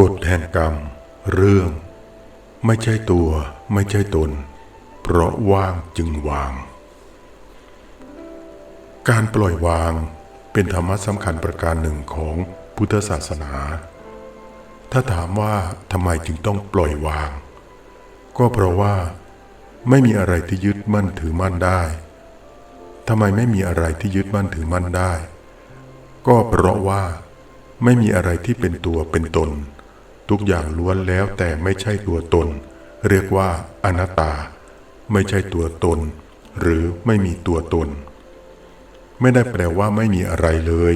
กฎแห่งกรรม เรื่อง ไม่ใช่ตัวไม่ใช่ตน เพราะว่างจึงวาง การปล่อยวางเป็นธรรมะสำคัญประการหนึ่งของพุทธศาสนา ถ้าถามว่าทำไมจึงต้องปล่อยวาง ก็เพราะว่าไม่มีอะไรที่ยึดมั่นถือมั่นได้ทำไมไม่มีอะไรที่ยึดมั่นถือมั่นได้ ก็เพราะว่าไม่มีอะไรที่เป็นตัวเป็นตน ทุกอย่างล้วนแล้วแต่ไม่ใช่ตัวตน เรียกว่าอนัตตา ไม่ใช่ตัวตน หรือไม่มีตัวตน ไม่ได้แปลว่าไม่มีอะไรเลย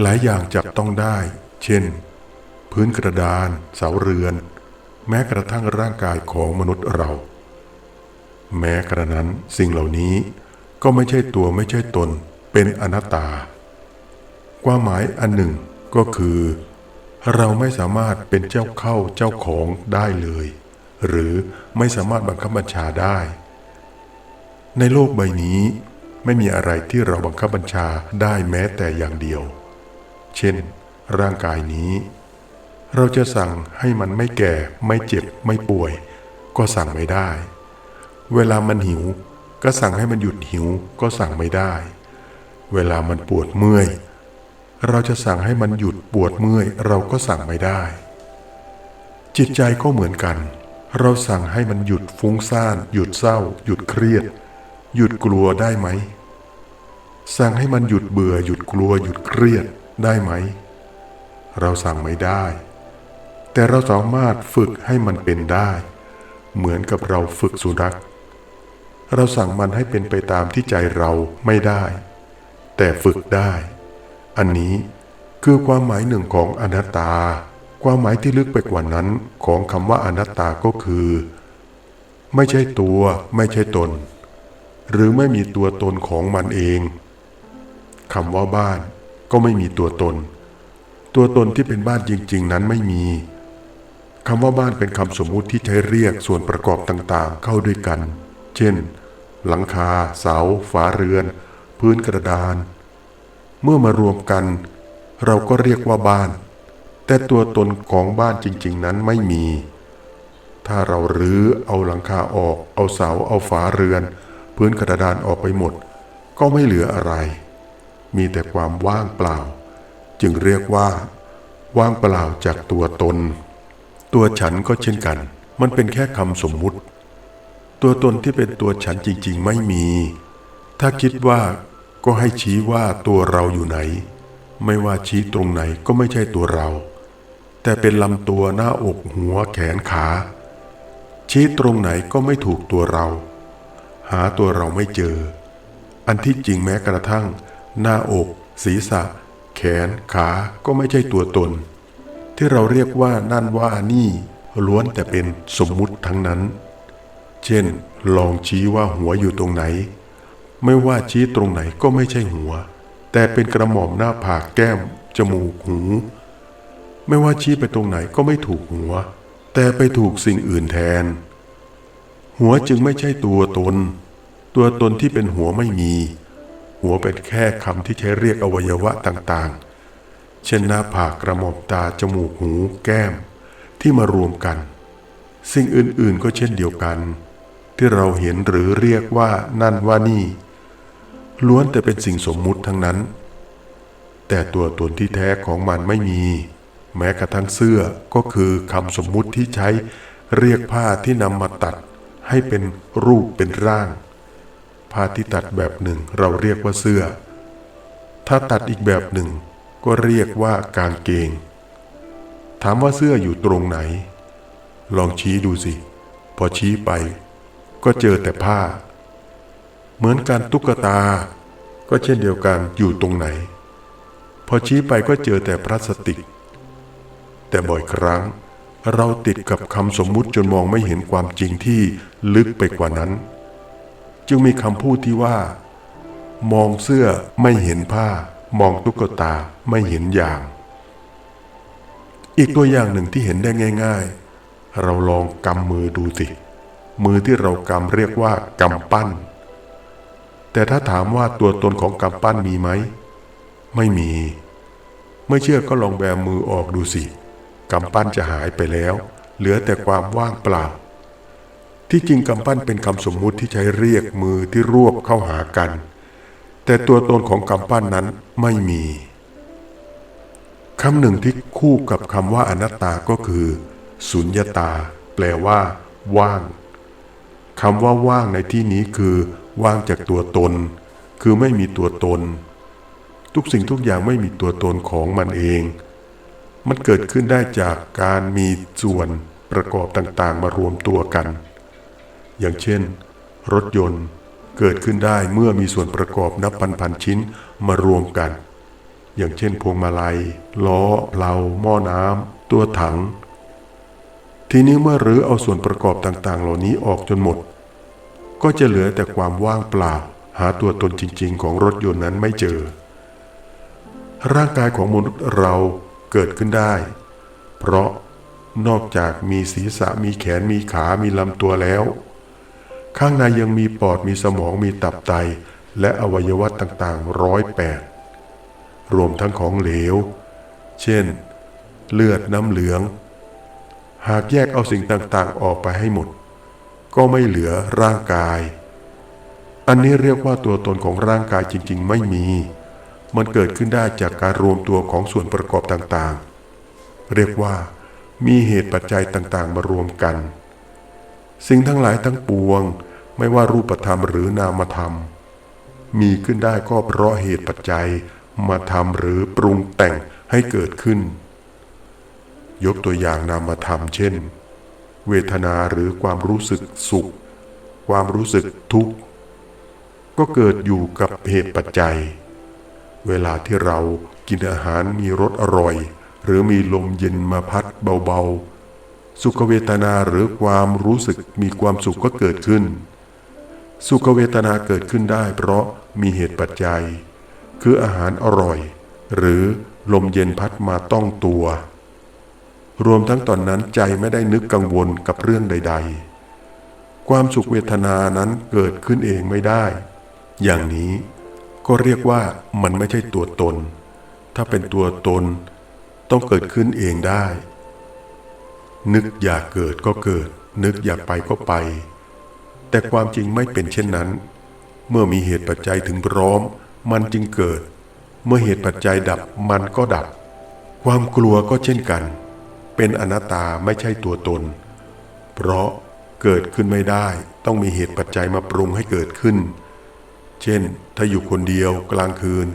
หลายอย่างจับต้องได้ เช่น พื้นกระดาน เสาเรือน แม้กระทั่งร่างกายของมนุษย์เรา แม้กระนั้นสิ่งเหล่านี้ก็ไม่ใช่ตัวไม่ใช่ตน เป็นอนัตตา ความหมายอันหนึ่งก็คือ เราไม่สามารถเป็นเจ้าเข้าเจ้าของได้เลย หรือไม่สามารถบังคับบัญชาได้ ในโลกใบนี้ไม่มีอะไรที่เราบังคับบัญชาได้แม้แต่อย่างเดียว เช่น ร่างกายนี้ เราจะสั่งให้มันไม่แก่ไม่เจ็บไม่ป่วย ก็สั่งไม่ได้ เวลามันหิว ก็สั่งให้มันหยุดหิวก็สั่งไม่ได้ เวลามันปวดเมื่อย เราจะสั่งให้มันหยุดปวดเมื่อยเราก็สั่งไม่ได้ จิตใจก็เหมือนกัน เราสั่งให้มันหยุดฟุ้งซ่าน หยุดเศร้า หยุดเครียด หยุดกลัวได้ไหม สั่งให้มันหยุดเบื่อ หยุดกลัว หยุดเครียดได้ไหม เราสั่งไม่ได้ แต่เราสามารถฝึกให้มันเป็นได้ เหมือนกับเราฝึกสุนัขเราสั่งมันให้เป็นไปตามที่ใจเราไม่ได้ แต่ฝึกได้ อันนี้คือความหมายหนึ่งของอนัตตา ความหมายที่ลึกไปกว่านั้นของคำว่าอนัตตาก็คือ ไม่ใช่ตัวไม่ใช่ตน หรือไม่มีตัวตนของมันเองคำว่าบ้านก็ไม่มีตัวตน ตัวตนที่เป็นบ้านจริง ๆ นั้นไม่มีคำว่าบ้านเป็นคำสมมุติที่ใช้เรียกส่วนประกอบต่างๆ เข้าด้วยกัน เช่น หลังคา เสา ฝาเรือน พื้นกระดาน เมื่อมารวมกัน เราก็เรียกว่าบ้าน แต่ตัวตนของบ้านจริง ๆ นั้นไม่มี ถ้าเรารื้อเอาหลังคาออก เอาเสาเอาฝาเรือน พื้นกระดานออกไปหมด ก็ไม่เหลืออะไร มีแต่ความว่างเปล่า จึงเรียกว่า ว่างเปล่าจากตัวตน ตัวฉันก็เช่นกัน มันเป็นแค่คำสมมุติ ตัวตนที่เป็นตัวฉันจริง ๆ ไม่มี ถ้าคิดว่า ก็ให้ชี้ว่าตัวเราอยู่ไหน ไม่ว่าชี้ตรงไหนก็ไม่ใช่ตัวเรา แต่เป็นลำตัวหน้าอกหัวแขนขา ชี้ตรงไหนก็ไม่ถูกตัวเรา หาตัวเราไม่เจอ อันที่จริงแม้กระทั่ง หน้าอก ศีรษะ แขนขาก็ไม่ใช่ตัวตน ที่เราเรียกว่านั่นว่านี่ล้วนแต่เป็นสมมุติทั้งนั้น เช่น ลองชี้ว่าหัวอยู่ตรงไหน ไม่ว่าชี้ตรงไหนก็ไม่ใช่หัว แต่เป็นกระหม่อมหน้าผากแก้ม จมูกหู ไม่ว่าชี้ไปตรงไหนก็ไม่ถูกหัว แต่ไปถูกสิ่งอื่นแทน หัวจึงไม่ใช่ตัวตน ตัวตนที่เป็นหัวไม่มี หัวเป็นแค่คำที่ใช้เรียกอวัยวะต่างๆ เช่นหน้าผากกระหม่อมตาจมูกหู แก้ม ที่มารวมกัน สิ่งอื่นๆก็เช่นเดียวกัน ที่เราเห็นหรือเรียกว่านั่นว่านี่ ล้วนแต่เป็นสิ่งสมมุติทั้งนั้น แต่ตัวตนที่แท้ของมันไม่มี แม้กระทั่งเสื้อก็คือคำสมมุติที่ใช้เรียกผ้าที่นำมาตัดให้เป็นรูปเป็นร่าง ผ้าที่ตัดแบบหนึ่งเราเรียกว่าเสื้อ ถ้าตัดอีกแบบหนึ่งก็เรียกว่ากางเกง ถามว่าเสื้ออยู่ตรงไหน ลองชี้ดูสิ พอชี้ไป ก็เจอแต่ผ้า เหมือนการตุ๊กตา ก็เช่นเดียวกันอยู่ตรงไหน พอชี้ไปก็เจอแต่พลาสติก แต่บ่อยครั้ง เราติดกับคำสมมุติจนมองไม่เห็นความจริงที่ลึกไปกว่านั้น จึงมีคำพูดที่ว่า มองเสื้อไม่เห็นผ้า มองตุ๊กตาไม่เห็นอย่าง อีกตัวอย่างหนึ่งที่เห็นได้ง่าย ๆ เราลองกำมือดูสิมือที่เรากำเรียกว่ากำปั้น แต่ถ้าถามว่าตัวตนของกำปั้นมีไหม ไม่มี ไม่เชื่อก็ลองแบมือออกดูสิกำปั้นจะหายไปแล้ว เหลือแต่ความว่างเปล่า ที่จริงกำปั้นเป็นคำสมมุติที่ใช้เรียกมือที่รวบเข้าหากัน แต่ตัวตนของกำปั้นนั้นไม่มีคำหนึ่งที่คู่กับคำว่าอนัตตาก็คือสุญญตา แปลว่า ว่างคำว่าว่างในที่นี้คือ ว่างจากตัวตน คือไม่มีตัวตน ทุกสิ่งทุกอย่างไม่มีตัวตนของมันเอง มันเกิดขึ้นได้จากการมีส่วนประกอบต่างๆ มารวมตัวกัน อย่างเช่น รถยนต์เกิดขึ้นได้เมื่อมีส่วนประกอบนับพันๆชิ้นมารวมกัน อย่างเช่น พวงมาลัย ล้อเพลาหม้อน้ำตัวถัง ทีนี้เมื่อรื้อเอาส่วนประกอบต่างๆ เหล่านี้ออกจนหมด ก็จะเหลือแต่ความว่างเปล่า หาตัวตนจริง ๆ ของรถยนต์นั้นไม่เจอ ร่างกายของมนุษย์เราเกิดขึ้นได้ เพราะนอกจากมีศีรษะมีแขนมีขา มีลำตัวแล้ว ข้างในยังมีปอดมีสมองมีตับไต และอวัยวะต่างๆร้อยแปดรวมทั้งของเหลว เช่น เลือดน้ำเหลือง หากแยกเอาสิ่งต่างๆออกไปให้หมด ก็ไม่เหลือร่างกาย อันนี้เรียกว่าตัวตนของร่างกายจริง ๆ ไม่มี มันเกิดขึ้นได้จากการรวมตัวของส่วนประกอบต่างๆ เรียกว่า มีเหตุปัจจัยต่างๆ มารวมกัน สิ่งทั้งหลายทั้งปวง ไม่ว่ารูปธรรมหรือนามธรรม มีขึ้นได้ก็เพราะเหตุปัจจัยมาทำหรือปรุงแต่งให้เกิดขึ้น ยกตัวอย่างนามธรรมเช่น เวทนาหรือความรู้สึกสุข ความรู้สึกทุกข์ ก็เกิดอยู่กับเหตุปัจจัย เวลาที่เรากินอาหารมีรสอร่อย หรือมีลมเย็นมาพัดเบาๆ สุขเวทนาหรือความรู้สึกมีความสุขก็เกิดขึ้น สุขเวทนาเกิดขึ้นได้เพราะมีเหตุปัจจัย คืออาหารอร่อย หรือลมเย็นพัดมาต้องตัว รวมทั้งตอนนั้นใจไม่ได้นึกกังวลกับเรื่องใด ๆ ความสุขเวทนานั้นเกิดขึ้นเองไม่ได้ อย่างนี้ก็เรียกว่ามันไม่ใช่ตัวตน ถ้าเป็นตัวตน ต้องเกิดขึ้นเองได้ นึกอยากเกิดก็เกิด นึกอยากไปก็ไป แต่ความจริงไม่เป็นเช่นนั้น เมื่อมีเหตุปัจจัยถึงพร้อม มันจึงเกิด เมื่อเหตุปัจจัยดับมันก็ดับ ความกลัวก็เช่นกัน เป็นอนัตตาไม่ใช่ตัวตน เพราะเกิดขึ้นไม่ได้ต้องมีเหตุปัจจัยมาปรุงให้เกิดขึ้น เช่น ถ้าอยู่คนเดียวกลางคืน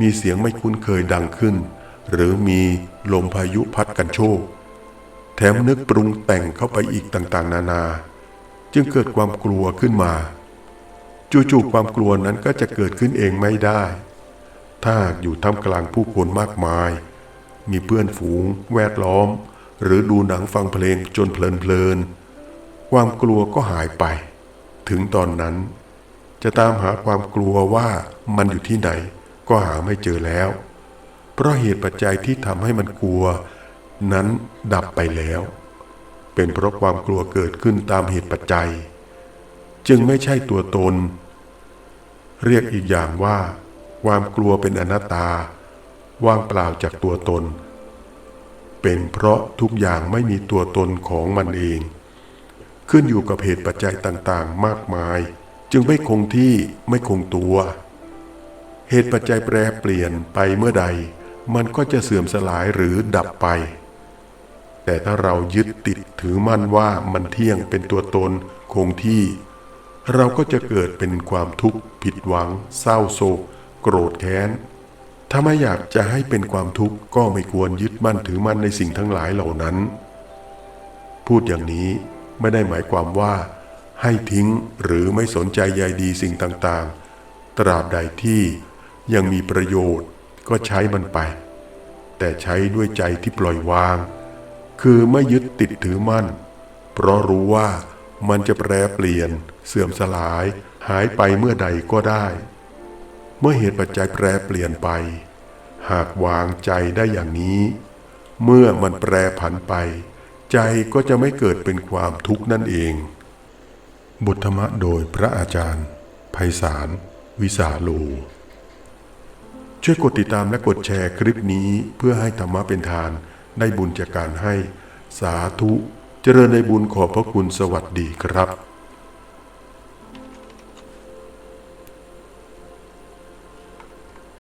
มีเสียงไม่คุ้นเคยดังขึ้น หรือมีลมพายุพัดกันโชกแถมนึกปรุงแต่งเข้าไปอีกต่างๆ นานา จึงเกิดความกลัวขึ้นมา จู่ๆความกลัวนั้นก็จะเกิดขึ้นเองไม่ได้ ถ้าอยู่ท่ามกลางผู้คนมากมาย มีเพื่อนฝูง แวดล้อม หรือดูหนังฟังเพลงจนเพลินๆความกลัวก็หายไป ถึงตอนนั้น จะตามหาความกลัวว่ามันอยู่ที่ไหน ก็หาไม่เจอแล้ว เพราะเหตุปัจจัยที่ทำให้มันกลัว นั้นดับไปแล้ว เป็นเพราะความกลัวเกิดขึ้นตามเหตุปัจจัย จึงไม่ใช่ตัวตน เรียกอีกอย่างว่า ความกลัวเป็นอนัตตา ว่างเปล่าจากตัวตน เป็นเพราะทุกอย่างไม่มีตัวตนของมันเอง ขึ้นอยู่กับเหตุปัจจัยต่างๆ มากมาย จึงไม่คงที่ไม่คงตัว เหตุปัจจัยแปรเปลี่ยนไปเมื่อใด มันก็จะเสื่อมสลายหรือดับไป แต่ถ้าเรายึดติดถือมั่นว่ามันเที่ยงเป็นตัวตนคงที่ เราก็จะเกิดเป็นความทุกข์ผิดหวัง เศร้าโศก โกรธแค้น ถ้าไม่อยากจะให้เป็นความทุกข์ก็ไม่ควรยึดมั่นถือมั่นในสิ่งทั้งหลายเหล่านั้น พูดอย่างนี้ไม่ได้หมายความว่า ให้ทิ้งหรือไม่สนใจใยดีสิ่งต่างๆ ตราบใดที่ยังมีประโยชน์ก็ใช้มันไป แต่ใช้ด้วยใจที่ปล่อยวาง คือไม่ยึดติดถือมั่น เพราะรู้ว่ามันจะแปรเปลี่ยน เสื่อมสลาย หายไปเมื่อใดก็ได้ เมื่อเหตุปัจจัยแปรเปลี่ยนไป หากวางใจได้อย่างนี้ เมื่อมันแปรผันไป ใจก็จะไม่เกิดเป็นความทุกข์นั่นเอง บุตธรรมะโดยพระอาจารย์ไพศาลวิสาโลช่วยกดติดตามและกดแชร์คลิปนี้เพื่อให้ธรรมะเป็นทานได้บุญจากการให้สาธุ เจริญในบุญขอบพระคุณสวัสดีครับ